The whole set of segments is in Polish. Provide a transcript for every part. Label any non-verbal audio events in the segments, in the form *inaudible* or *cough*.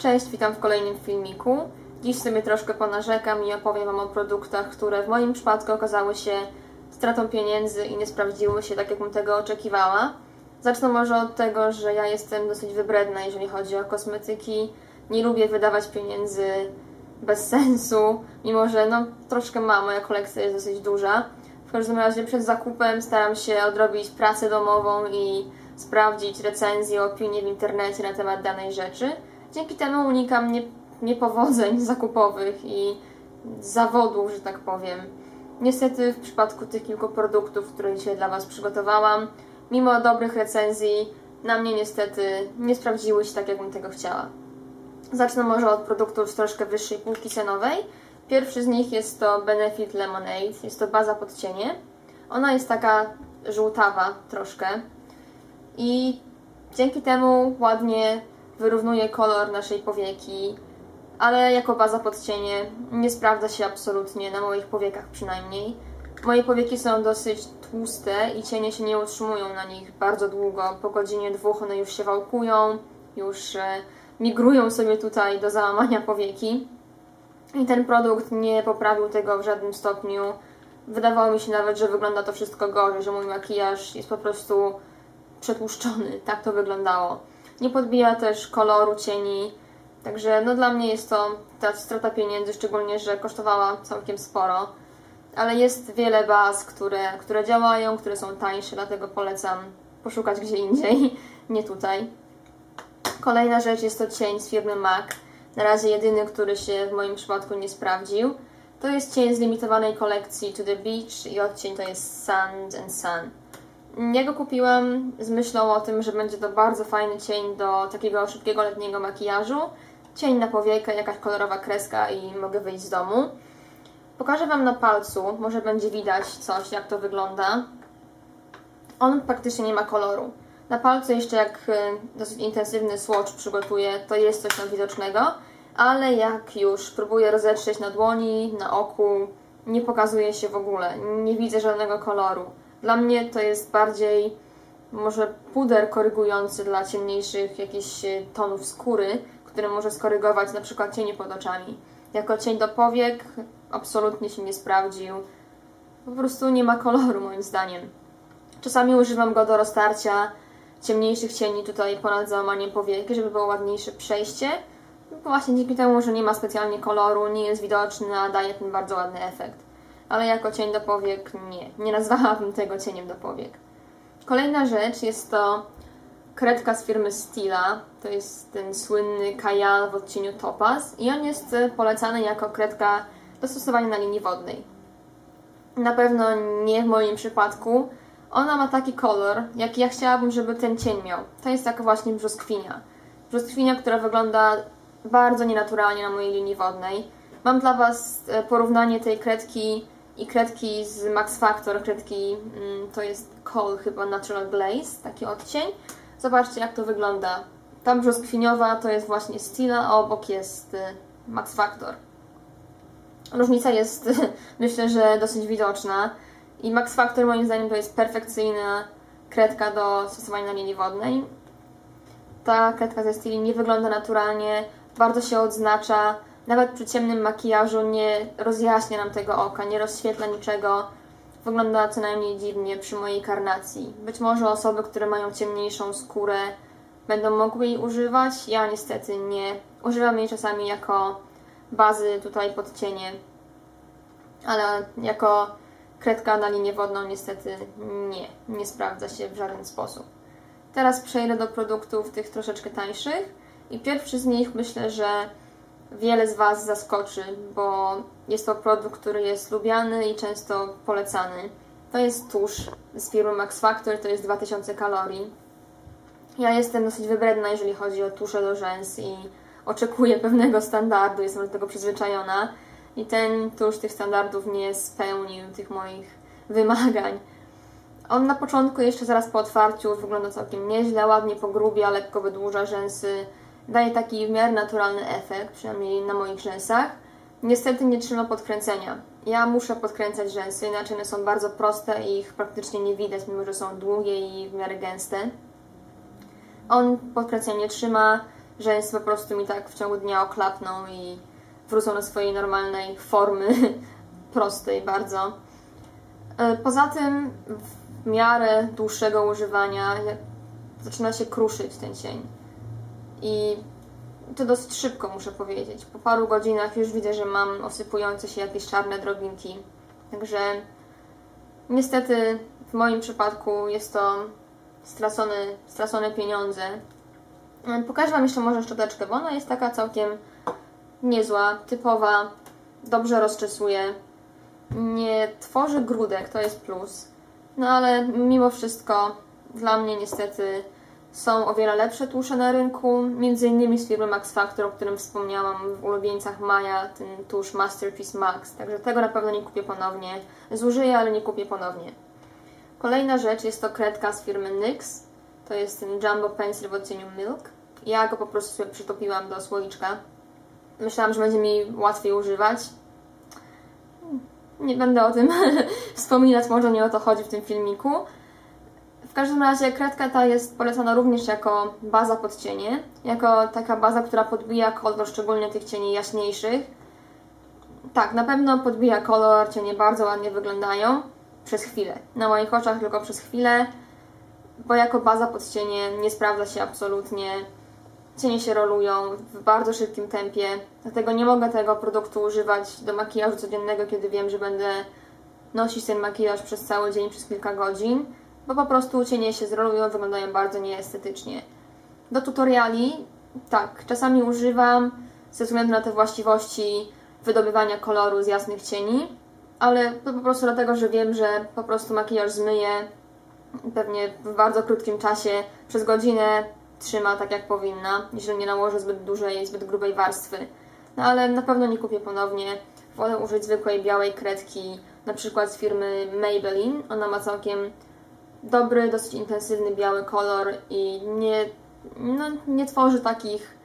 Cześć, witam w kolejnym filmiku. Dziś sobie troszkę ponarzekam i opowiem Wam o produktach, które w moim przypadku okazały się stratą pieniędzy i nie sprawdziły się tak, jak bym tego oczekiwała. Zacznę może od tego, że ja jestem dosyć wybredna, jeżeli chodzi o kosmetyki. Nie lubię wydawać pieniędzy bez sensu, mimo że no, troszkę mam, moja kolekcja jest dosyć duża. W każdym razie przed zakupem staram się odrobić pracę domową i sprawdzić recenzje, opinie w internecie na temat danej rzeczy. Dzięki temu unikam nie, niepowodzeń zakupowych i zawodów, że tak powiem. Niestety w przypadku tych kilku produktów, które dzisiaj dla Was przygotowałam, mimo dobrych recenzji, na mnie niestety nie sprawdziły się tak, jakbym tego chciała. Zacznę może od produktów z troszkę wyższej półki cenowej. Pierwszy z nich jest to Benefit Lemonade. Jest to baza pod cienie. Ona jest taka żółtawa troszkę i dzięki temu ładnie wyrównuje kolor naszej powieki, ale jako baza pod cienie nie sprawdza się absolutnie, na moich powiekach przynajmniej. Moje powieki są dosyć tłuste i cienie się nie utrzymują na nich bardzo długo. Po godzinie dwóch one już się wałkują, już e, migrują sobie tutaj do załamania powieki. I ten produkt nie poprawił tego w żadnym stopniu. Wydawało mi się nawet, że wygląda to wszystko gorzej, że mój makijaż jest po prostu przetłuszczony. Tak to wyglądało. Nie podbija też koloru cieni, także no dla mnie jest to ta strata pieniędzy, szczególnie, że kosztowała całkiem sporo. Ale jest wiele baz, które, które działają, które są tańsze, dlatego polecam poszukać gdzie indziej, *laughs* nie tutaj. Kolejna rzecz jest to cień z firmy MAC. Na razie jedyny, który się w moim przypadku nie sprawdził. To jest cień z limitowanej kolekcji To The Beach i odcień to jest Sand and Sun. Ja go kupiłam z myślą o tym, że będzie to bardzo fajny cień do takiego szybkiego letniego makijażu. Cień na powiekę, jakaś kolorowa kreska i mogę wyjść z domu. Pokażę Wam na palcu, może będzie widać coś, jak to wygląda. On praktycznie nie ma koloru. Na palcu jeszcze jak y, dosyć intensywny swatch przygotuję, to jest coś tam widocznego, ale jak już próbuję rozetrzeć na dłoni, na oku, nie pokazuje się w ogóle. Nie widzę żadnego koloru. Dla mnie to jest bardziej może puder korygujący dla ciemniejszych jakichś e, tonów skóry, który może skorygować na przykład cienie pod oczami. Jako cień do powiek absolutnie się nie sprawdził. Po prostu nie ma koloru moim zdaniem. Czasami używam go do roztarcia ciemniejszych cieni tutaj ponad załamaniem powieki, żeby było ładniejsze przejście. Właśnie dzięki temu, że nie ma specjalnie koloru, nie jest widoczny, a daje ten bardzo ładny efekt ale jako cień do powiek nie. Nie nazwałabym tego cieniem do powiek. Kolejna rzecz jest to kredka z firmy Stila. To jest ten słynny kajal w odcieniu Topaz i on jest polecany jako kredka do stosowania na linii wodnej. Na pewno nie w moim przypadku. Ona ma taki kolor, jaki ja chciałabym, żeby ten cień miał. To jest taka właśnie brzoskwinia. Brzoskwinia, która wygląda bardzo nienaturalnie na mojej linii wodnej. Mam dla Was e, porównanie tej kredki i kredki z Max Factor, kredki mm, to jest Kohl chyba Natural Glaze, taki odcień. Zobaczcie jak to wygląda. Tam brzoskwiniowa to jest właśnie Stila, a obok jest y, Max Factor. Różnica jest *laughs* myślę, że dosyć widoczna i Max Factor moim zdaniem to jest perfekcyjna kredka do stosowania na linii wodnej. Ta kredka ze Stili nie wygląda naturalnie, bardzo się odznacza, nawet przy ciemnym makijażu nie rozjaśnia nam tego oka, nie rozświetla niczego. Wygląda co najmniej dziwnie przy mojej karnacji. Być może osoby, które mają ciemniejszą skórę będą mogły jej używać. Ja niestety nie. Używam jej czasami jako bazy tutaj pod cienie, ale jako kredka na linię wodną niestety nie, nie sprawdza się w żaden sposób. Teraz przejdę do produktów tych troszeczkę tańszych i pierwszy z nich myślę, że wiele z Was zaskoczy, bo jest to produkt, który jest lubiany i często polecany. To jest tusz z firmy Max Factor, to jest 2000 kalorii. Ja jestem dosyć wybredna, jeżeli chodzi o tusze do rzęs i oczekuję pewnego standardu, jestem do tego przyzwyczajona. I ten tusz tych standardów nie spełnił tych moich wymagań. On na początku, jeszcze zaraz po otwarciu, wygląda całkiem nieźle, ładnie pogrubia, lekko wydłuża rzęsy, daje taki w miarę naturalny efekt, przynajmniej na moich rzęsach. Niestety nie trzyma podkręcenia. Ja muszę podkręcać rzęsy, inaczej one są bardzo proste i ich praktycznie nie widać, mimo że są długie i w miarę gęste. On podkręcenia nie trzyma, rzęsy po prostu mi tak w ciągu dnia oklapną i wrócą do swojej normalnej formy, *laughs* prostej bardzo. E, poza tym w miarę dłuższego używania zaczyna się kruszyć ten cień. I to dosyć szybko, muszę powiedzieć. Po paru godzinach już widzę, że mam osypujące się jakieś czarne drobinki. Także niestety w moim przypadku jest to stracone, stracone pieniądze. Pokażę Wam jeszcze może szczoteczkę, bo ona jest taka całkiem niezła, typowa, dobrze rozczesuje. Nie tworzy grudek, to jest plus. No ale mimo wszystko dla mnie niestety są o wiele lepsze tusze na rynku, między innymi z firmy Max Factor, o którym wspomniałam w ulubieńcach Maja, ten tusz Masterpiece Max, także tego na pewno nie kupię ponownie. Zużyję, ale nie kupię ponownie. Kolejna rzecz jest to kredka z firmy NYX, to jest ten Jumbo Pencil w odcieniu Milk. Ja go po prostu sobie przytopiłam do słoiczka. Myślałam, że będzie mi łatwiej używać. Nie będę o tym *laughs* wspominać, może nie o to chodzi w tym filmiku. W każdym razie kredka ta jest polecana również jako baza pod cienie, jako taka baza, która podbija kolor, szczególnie tych cieni jaśniejszych. Tak, na pewno podbija kolor, cienie bardzo ładnie wyglądają przez chwilę. Na moich oczach tylko przez chwilę, bo jako baza pod cienie nie sprawdza się absolutnie. Cienie się rolują w bardzo szybkim tempie, dlatego nie mogę tego produktu używać do makijażu codziennego, kiedy wiem, że będę nosić ten makijaż przez cały dzień, przez kilka godzin bo po prostu cienie się zrolują, wyglądają bardzo nieestetycznie. Do tutoriali, tak, czasami używam ze względu na te właściwości wydobywania koloru z jasnych cieni, ale to po prostu dlatego, że wiem, że po prostu makijaż zmyje pewnie w bardzo krótkim czasie, przez godzinę trzyma tak jak powinna, jeżeli nie nałożę zbyt dużej, zbyt grubej warstwy. No ale na pewno nie kupię ponownie. Wolę użyć zwykłej białej kredki, na przykład z firmy Maybelline. Ona ma całkiem dobry, dosyć intensywny biały kolor i nie, no, nie tworzy takich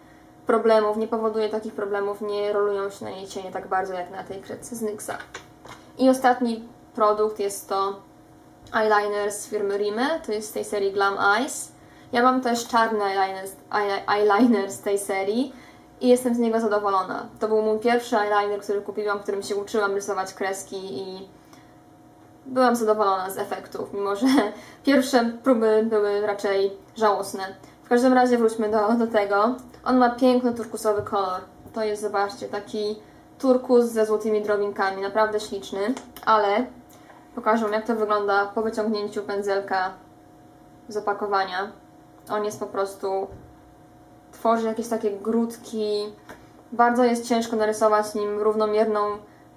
problemów, nie powoduje takich problemów, nie rolują się na jej cienie tak bardzo jak na tej kredce z NYXa. I ostatni produkt jest to eyeliner z firmy Rimmel, to jest z tej serii Glam Eyes. Ja mam też czarny eyeliner, eyeliner z tej serii i jestem z niego zadowolona. To był mój pierwszy eyeliner, który kupiłam, którym się uczyłam rysować kreski i byłam zadowolona z efektów, mimo że *laughs* pierwsze próby były raczej żałosne. W każdym razie wróćmy do, do tego. On ma piękny turkusowy kolor. To jest, zobaczcie, taki turkus ze złotymi drobinkami, naprawdę śliczny, ale pokażę jak to wygląda po wyciągnięciu pędzelka z opakowania. On jest po prostu, tworzy jakieś takie grudki, bardzo jest ciężko narysować nim równomierną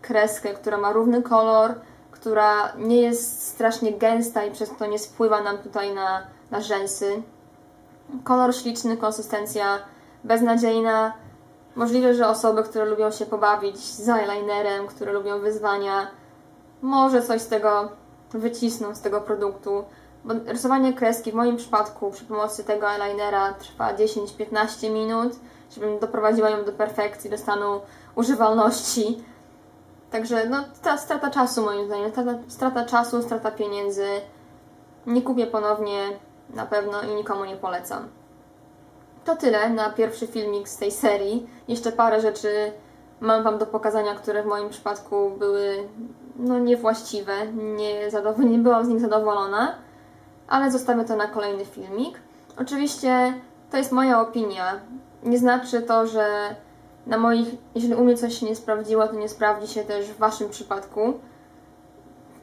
kreskę, która ma równy kolor, która nie jest strasznie gęsta i przez to nie spływa nam tutaj na, na rzęsy. Kolor śliczny, konsystencja beznadziejna. Możliwe, że osoby, które lubią się pobawić z eyelinerem, które lubią wyzwania, może coś z tego wycisną, z tego produktu. Bo rysowanie kreski w moim przypadku przy pomocy tego eyelinera trwa 10-15 minut, żebym doprowadziła ją do perfekcji, do stanu używalności. Także no, ta strata czasu moim zdaniem, strata, strata czasu, strata pieniędzy. Nie kupię ponownie na pewno i nikomu nie polecam. To tyle na pierwszy filmik z tej serii. Jeszcze parę rzeczy mam Wam do pokazania, które w moim przypadku były no, niewłaściwe. Nie, nie byłam z nich zadowolona, ale zostawię to na kolejny filmik. Oczywiście to jest moja opinia. Nie znaczy to, że na moich, jeżeli u mnie coś się nie sprawdziło, to nie sprawdzi się też w Waszym przypadku.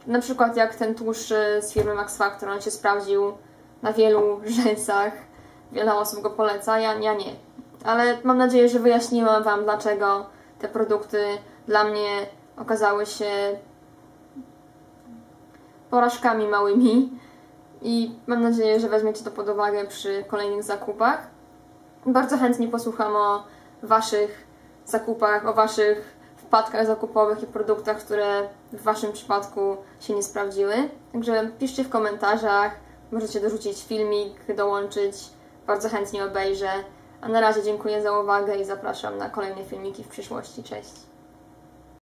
Na przykład jak ten tłuszcz z firmy Max Factor, on się sprawdził na wielu *laughs* rzęsach, wiele osób go poleca, ja, ja nie. Ale mam nadzieję, że wyjaśniłam Wam, dlaczego te produkty dla mnie okazały się porażkami małymi i mam nadzieję, że weźmiecie to pod uwagę przy kolejnych zakupach. Bardzo chętnie posłucham o Waszych zakupach, o Waszych wpadkach zakupowych i produktach, które w Waszym przypadku się nie sprawdziły. Także piszcie w komentarzach, możecie dorzucić filmik, dołączyć, bardzo chętnie obejrzę. A na razie dziękuję za uwagę i zapraszam na kolejne filmiki w przyszłości. Cześć!